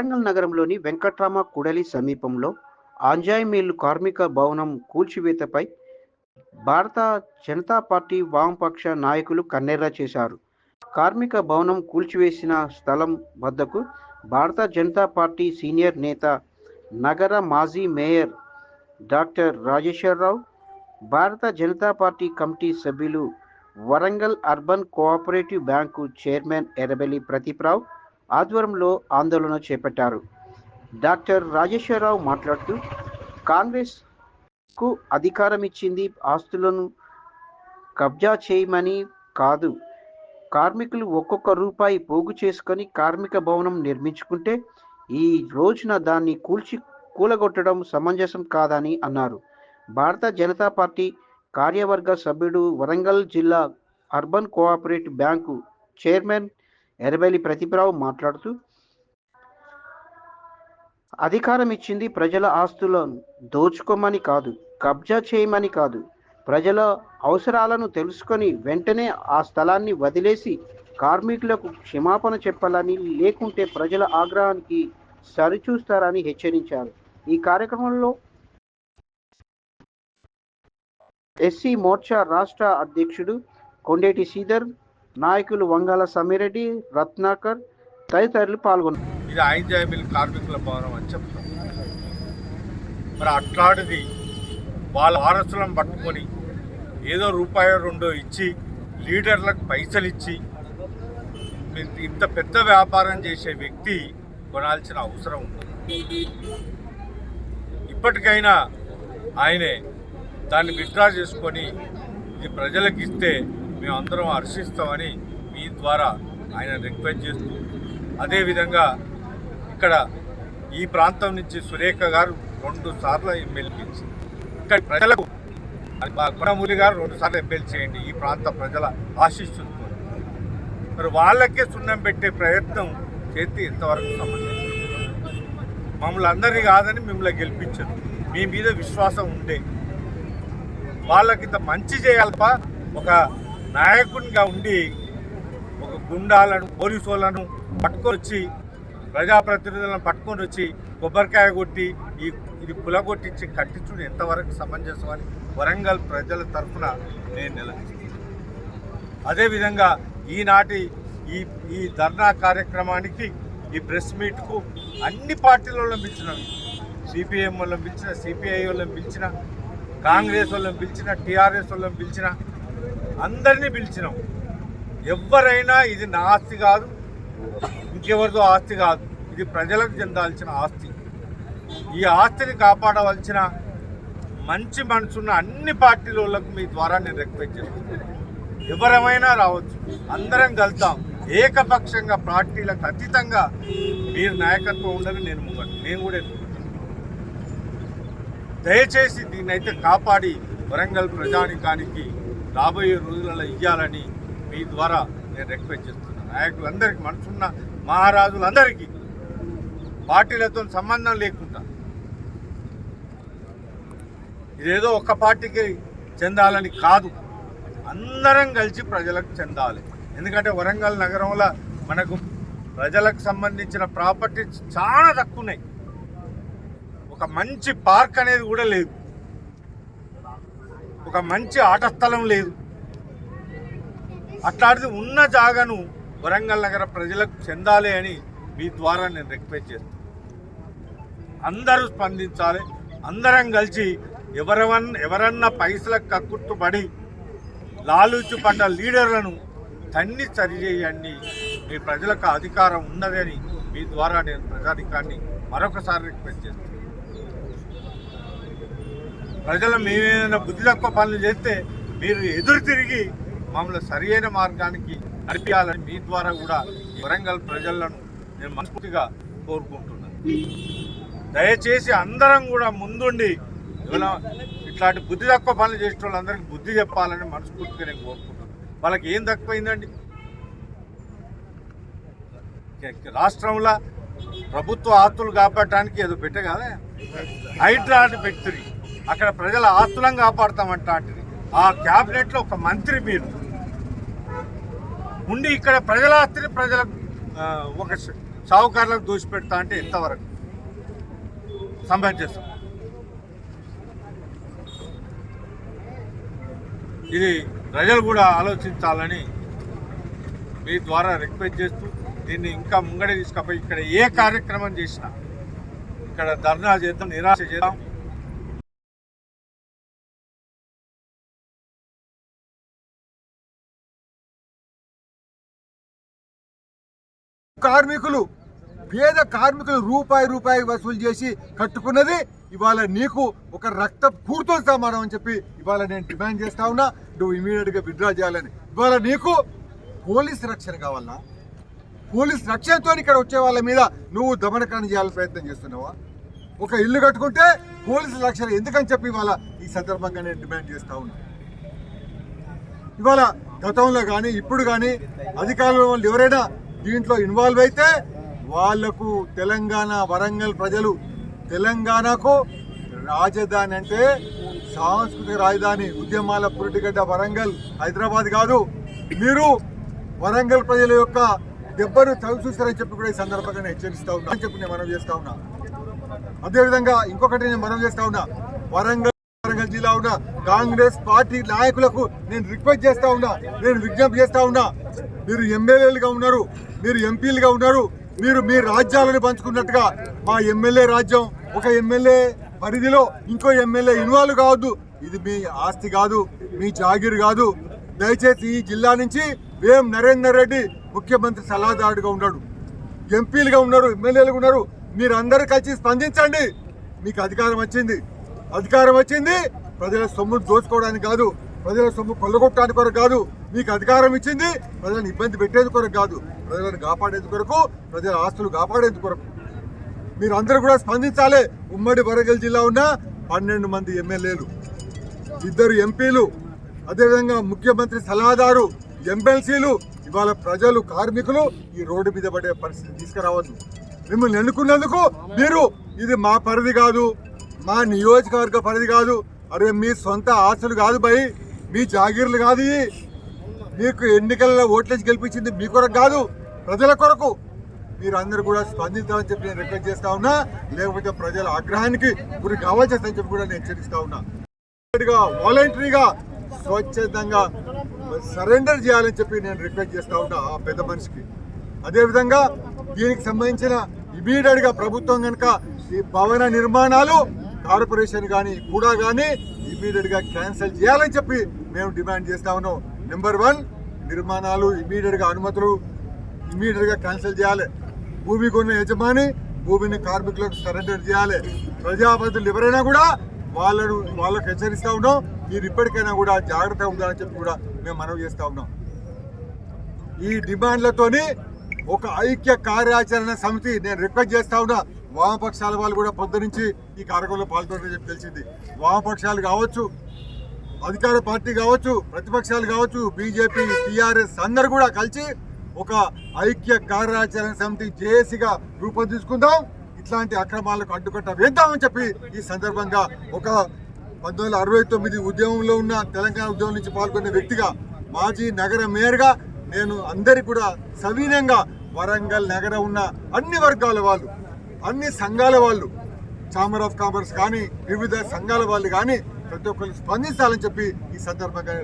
వరంగల్ నగరంలోని వెంకట్రామ కుడలి సమీపంలో ఆంజాయ్ మిల్లు కార్మిక భవనం కూల్చివేతపై భారత జనతా పార్టీ వామపక్ష నాయకులు కన్నెర్ర చేశారు. కార్మిక భవనం కూల్చివేసిన స్థలం వద్దకు భారత జనతా పార్టీ సీనియర్ నేత నగర మాజీ మేయర్ డాక్టర్ రాజేశ్వరరావు భారత జనతా పార్టీ కమిటీ సభ్యులు Warangal urban cooperative bank chairman Errabelli Pradeep Rao ఆధ్వర్యంలో ఆందోళన చేపట్టారు. డాక్టర్ రాజేశ్వరరావు మాట్లాడుతూ కాంగ్రెస్కు అధికారం ఇచ్చింది ఆస్తులను కబ్జా చేయమని కాదు. కార్మికులు ఒక్కొక్క రూపాయి పోగు చేసుకొని కార్మిక భవనం నిర్మించుకుంటే ఈ రోజున దాన్ని కూల్చి కూలగొట్టడం సమంజసం కాదని అన్నారు. భారత జనతా పార్టీ కార్యవర్గ సభ్యుడు వరంగల్ జిల్లా urban cooperative bank chairman Errabelli Pratibha Rao మాట్లాడుతూ అధికారం ఇచ్చింది ప్రజల ఆస్తులను దోచుకోమని కాదు కబ్జా చేయమని కాదు. ప్రజల అవసరాలను తెలుసుకొని వెంటనే ఆ స్థలాన్ని వదిలేసి కార్మికులకు క్షమాపణ చెప్పాలని లేకుంటే ప్రజల ఆగ్రహానికి సరిచూస్తారని హెచ్చరించారు. ఈ కార్యక్రమంలో ఎస్సీ మోర్చా రాష్ట్ర అధ్యక్షుడు కొండేటి శ్రీధర్ నాయకులు వంగాల సమిరెడ్డి రత్నాకర్ తదితరులు పాల్గొన్నారు. ఇది ఐజాయ్ మిల్ కార్మికుల భవనం అని చెప్తాం. మరి అట్లాంటిది వాళ్ళ వారసులను పట్టుకొని ఏదో రూపాయో రెండో ఇచ్చి లీడర్లకు పైసలు ఇచ్చి ఇంత పెద్ద వ్యాపారం చేసే వ్యక్తి కొనాల్సిన అవసరం ఉంది. ఇప్పటికైనా ఆయనే దాన్ని విత్డ్రా చేసుకొని ఇది ప్రజలకు ఇస్తే మేమందరం హర్షిస్తామని మీ ద్వారా ఆయన రిక్వెస్ట్ చేస్తూ అదేవిధంగా ఇక్కడ ఈ ప్రాంతం నుంచి సురేఖ గారు రెండు సార్లు ఎమ్మెల్యే ఇక్కడ ప్రజలకు కొనమూలి గారు రెండు సార్లు ఎమ్మెల్యే చేయండి ఈ ప్రాంత ప్రజల ఆశిస్తుంది మరి వాళ్ళకే సున్నం పెట్టే ప్రయత్నం చేస్తే ఇంతవరకు సంబంధించింది మమ్మల్ని అందరినీ కాదని మిమ్మల్ని గెలిపించదు. మీ మీద విశ్వాసం ఉండే. వాళ్ళకి ఇంత మంచి చేయాలప్ప ఒక నాయకునిగా ఉండి ఒక గుండాలను పోలీసు వాళ్ళను పట్టుకొని వచ్చి ప్రజాప్రతినిధులను పట్టుకొని వచ్చి కొబ్బరికాయ కొట్టి ఈ ఇది కులగొట్టించి కట్టించుడు ఎంతవరకు సమంజసం అని వరంగల్ ప్రజల తరఫున నేను నిలదీస్తున్నాను. అదేవిధంగా ఈనాటి ఈ ఈ ధర్నా కార్యక్రమానికి ఈ ప్రెస్ మీట్కు అన్ని పార్టీల వాళ్ళని పిలిచిన సిపిఎం వాళ్ళని పిలిచిన సిపిఐ వాళ్ళని పిలిచిన కాంగ్రెస్ వాళ్ళని పిలిచిన టీఆర్ఎస్ వాళ్ళని పిలిచిన అందరినీ పిలిచినాం. ఎవరైనా ఇది నా ఆస్తి కాదు ఇంకెవరిదో ఆస్తి కాదు. ఇది ప్రజలకు చెందాల్సిన ఆస్తి. ఈ ఆస్తిని కాపాడవలసిన మంచి మనసున్న అన్ని పార్టీల మీ ద్వారా నేను రిక్వెస్ట్ చేస్తున్నాను. ఎవరమైనా రావచ్చు అందరం కలుద్దాం. ఏకపక్షంగా పార్టీలకు అతీతంగా మీరు నాయకత్వం ఉండని నేను ముంగట నేను కూడా ఎన్నుకుంటాను దయచేసి దీన్ని అయితే కాపాడి వరంగల్ ప్రజానికానికి రాబోయే రోజులలో ఇవ్వాలని మీ ద్వారా నేను రిక్వెస్ట్ చేస్తున్నాను. నాయకులందరికీ మనసున్న మహారాజులందరికీ పార్టీలతో సంబంధం లేకుండా ఇదేదో ఒక పార్టీకి చెందాలని కాదు. అందరం కలిసి ప్రజలకు చెందాలి. ఎందుకంటే వరంగల్ నగరంలో మనకు ప్రజలకు సంబంధించిన ప్రాపర్టీస్ చాలా తక్కువ ఉన్నాయి. ఒక మంచి పార్క్ అనేది కూడా లేదు. ఒక మంచి ఆట స్థలం లేదు. అట్లాంటిది ఉన్న జాగాను వరంగల్ నగర ప్రజలకు చెందాలి అని మీ ద్వారా నేను రిక్వెస్ట్ చేస్తాను అందరూ స్పందించాలి. అందరం కలిసి ఎవరవన్ ఎవరన్నా పైసలకు కక్కుర్తుపడి లాలూచి పడ్డ లీడర్లను తన్ని సరిచేయండి మీ ప్రజలకు అధికారం ఉన్నదని మీ ద్వారా నేను ప్రజాధికారాన్ని మరొకసారి రిక్వెస్ట్ చేస్తాను ప్రజలు మేమేమైనా బుద్ధి తక్కువ పనులు చేస్తే మీరు ఎదురు తిరిగి మమ్మల్ని సరియైన మార్గానికి నడిపించాలని మీ ద్వారా కూడా వరంగల్ ప్రజలను నేను మనస్ఫూర్తిగా కోరుకుంటున్నాను. దయచేసి అందరం కూడా ముందుండి ఇట్లాంటి బుద్ధి తక్కువ పనులు చేసిన వాళ్ళందరికీ బుద్ధి చెప్పాలని మనస్ఫూర్తిగా నేను కోరుకుంటున్నాను. వాళ్ళకి ఏం తక్కువైందండి? రాష్ట్రంలో ప్రభుత్వ ఆస్తులు కాపాడటానికి ఏదో పెట్టే కదా? హైడ్రా అని అక్కడ ప్రజల ఆస్తులను కాపాడతామంటాంటిది. ఆ క్యాబినెట్లో ఒక మంత్రి మీరు. ఉండి ఇక్కడ ప్రజల ఆస్తిని ప్రజలకు ఒక ఒక దూసి పెడతా అంటే ఎంతవరకు? సమంజసం ఇది ప్రజలు కూడా ఆలోచించాలని మీ ద్వారా రిక్వెస్ట్ చేస్తూ దీన్ని ఇంకా ముంగడే తీసుకపోయి ఇక్కడ ఏ కార్యక్రమం చేసినా ఇక్కడ ధర్నా చేద్దాం నిరాశ చేద్దాం. కార్మికులు పేద కార్మికులు రూపాయి రూపాయి వసూలు చేసి కట్టుకున్నది ఇవాళ నీకు ఒక రక్త పూర్తో సమానం అని చెప్పి ఇవాళ నేను డిమాండ్ చేస్తా ఉన్నా. నువ్వు ఇమీడియట్గా విత్డ్రా చేయాలని. ఇవాళ నీకు పోలీస్ రక్షణ కావాలా? పోలీస్ రక్షణతో ఇక్కడ వచ్చే వాళ్ళ మీద నువ్వు దమనకరణ చేయాలని ప్రయత్నం చేస్తున్నావా? ఒక ఇల్లు కట్టుకుంటే పోలీసు రక్షణ ఎందుకని చెప్పి ఇవాళ ఈ సందర్భంగా నేను డిమాండ్ చేస్తా ఉన్నా. ఇవాళ గతంలో కానీ ఇప్పుడు కానీ అధికారుల వాళ్ళు ఎవరైనా దీంట్లో ఇన్వాల్వ్ అయితే వాళ్ళకు తెలంగాణ వరంగల్ ప్రజలు తెలంగాణకు రాజధాని అంటే సాంస్కృతిక రాజధాని ఉద్యమాల పురిటిగడ్డ వరంగల్ హైదరాబాద్ కాదు. మీరు వరంగల్ ప్రజల యొక్క దెబ్బను చవి చూస్తారని చెప్పి కూడా ఈ సందర్భంగా నేను హెచ్చరిస్తా ఉన్నా అని చెప్పి నేను మనం చేస్తా ఉన్నా. అదేవిధంగా ఇంకొకటి నేను మనం చేస్తా ఉన్నా. వరంగల్ వరంగల్ జిల్లా ఉన్న కాంగ్రెస్ పార్టీ నాయకులకు నేను రిక్వెస్ట్ చేస్తా ఉన్నా. నేను విజ్ఞప్తి చేస్తా ఉన్నా. మీరు ఎమ్మెల్యేలుగా ఉన్నారు మీరు ఎంపీలుగా ఉన్నారు మీరు మీ రాజ్యాలను పంచుకున్నట్టుగా మా ఎమ్మెల్యే రాజ్యం ఒక ఎమ్మెల్యే పరిధిలో ఇంకో ఎమ్మెల్యే ఇన్వాల్వ్ కావద్దు. ఇది మీ ఆస్తి కాదు మీ జాగీర్ కాదు. దయచేసి ఈ జిల్లా నుంచి వేం నరేందర్ రెడ్డి ముఖ్యమంత్రి సలహాదారుడుగా ఉన్నాడు. ఎంపీలుగా ఉన్నారు ఎమ్మెల్యేలుగా ఉన్నారు మీరందరూ కలిసి స్పందించండి. మీకు అధికారం వచ్చింది. అధికారం వచ్చింది ప్రజల సొమ్మును దోచుకోవడానికి కాదు ప్రజల సొమ్ము కొల్లగొట్టడానికి కొరకు కాదు. మీకు అధికారం ఇచ్చింది ప్రజలను ఇబ్బంది పెట్టేందుకు కొరకు కాదు ప్రజలను కాపాడేందు కొరకు ప్రజల ఆస్తులు కాపాడేందుకు కొరకు. మీరు అందరూ కూడా స్పందించాలి ఉమ్మడి వరంగల్ జిల్లా ఉన్న పన్నెండు మంది ఎమ్మెల్యేలు. ఇద్దరు ఎంపీలు అదేవిధంగా ముఖ్యమంత్రి సలహాదారు ఎమ్మెల్సీలు ఇవాళ ప్రజలు కార్మికులు ఈ రోడ్డు మీద పడే పరిస్థితి తీసుకురావద్దు. మిమ్మల్ని ఎన్నుకున్నందుకు మీరు ఇది మా పరిధి కాదు మా నియోజకవర్గ పరిధి కాదు. అరే మీ సొంత ఆశలు కాదు భయ్ మీ జాగీర్లు కాదు మీకు ఎన్నికల్లో ఓట్లేసి గెలిపించింది మీ కొరకు కాదు ప్రజల కొరకు. మీరు అందరూ కూడా స్పందించాలని చెప్పి నేను రిక్వెస్ట్ చేస్తా ఉన్నా. లేకపోతే ప్రజల ఆగ్రహానికి గురి కావాల్సిందని చెప్పి కూడా నేను హెచ్చరిస్తా ఉన్నా. వాలంటరీగా స్వచ్ఛందంగా సరెండర్ చేయాలని చెప్పి నేను రిక్వెస్ట్ చేస్తా ఉన్నా ఆ పెద్ద మనిషికి. అదేవిధంగా దీనికి సంబంధించిన ఇమీడియట్గా ప్రభుత్వం కనుక ఈ భవన నిర్మాణాలు కార్పొరేషన్ కానీ కూడా కానీ ఇమీడియట్గా క్యాన్సిల్ చేయాలని చెప్పి మేము డిమాండ్ చేస్తా ఉన్నాం. నెంబర్ వన్ నిర్మాణాలు ఇమీడియట్గా అనుమతులు ఇమీడియట్గా క్యాన్సిల్ చేయాలి. భూమి కొన్న యజమాని భూమిని కార్మికులకు సరెండర్ చేయాలి. ప్రజాపతులు ఎవరైనా కూడా వాళ్ళను వాళ్ళకు హెచ్చరిస్తూ ఉన్నాం. మీరు ఇప్పటికైనా కూడా జాగ్రత్తగా ఉండాలని చెప్పి కూడా మేము మనవి చేస్తూ ఉన్నాం. ఈ డిమాండ్లతోని ఒక ఐక్య కార్యాచరణ సమితి నేను రిక్వెస్ట్ చేస్తా ఉన్నా. వామపక్షాల వాళ్ళు కూడా పొద్దు నుంచి ఈ కార్యక్రమంలో పాల్గొంటారని చెప్పి తెలిసింది. వామపక్షాలు కావచ్చు అధికార పార్టీ కావచ్చు ప్రతిపక్షాలు కావచ్చు బీజేపీ టీఆర్ఎస్ అందరు కూడా కలిసి ఒక ఐక్య కార్యాచరణ సమితి జేఏసీగా రూపొందించుకుందాం ఇట్లాంటి అక్రమాలకు అడ్డుకట్ట వేద్దామని చెప్పి ఈ సందర్భంగా ఒక పంతొమ్మిది అరవై తొమ్మిది ఉద్యమంలో ఉన్న తెలంగాణ ఉద్యమం నుంచి పాల్గొనే వ్యక్తిగా మాజీ నగర మేయర్గా నేను అందరి కూడా సవీనంగా వరంగల్ నగరం ఉన్న అన్ని వర్గాల వాళ్ళు అన్ని సంఘాల వాళ్ళు ఛాంబర్ ఆఫ్ కామర్స్ కానీ వివిధ సంఘాల వాళ్ళు కానీ ప్రతి ఒక్కరికి స్పందించాలని చెప్పి ఈ సందర్భంగా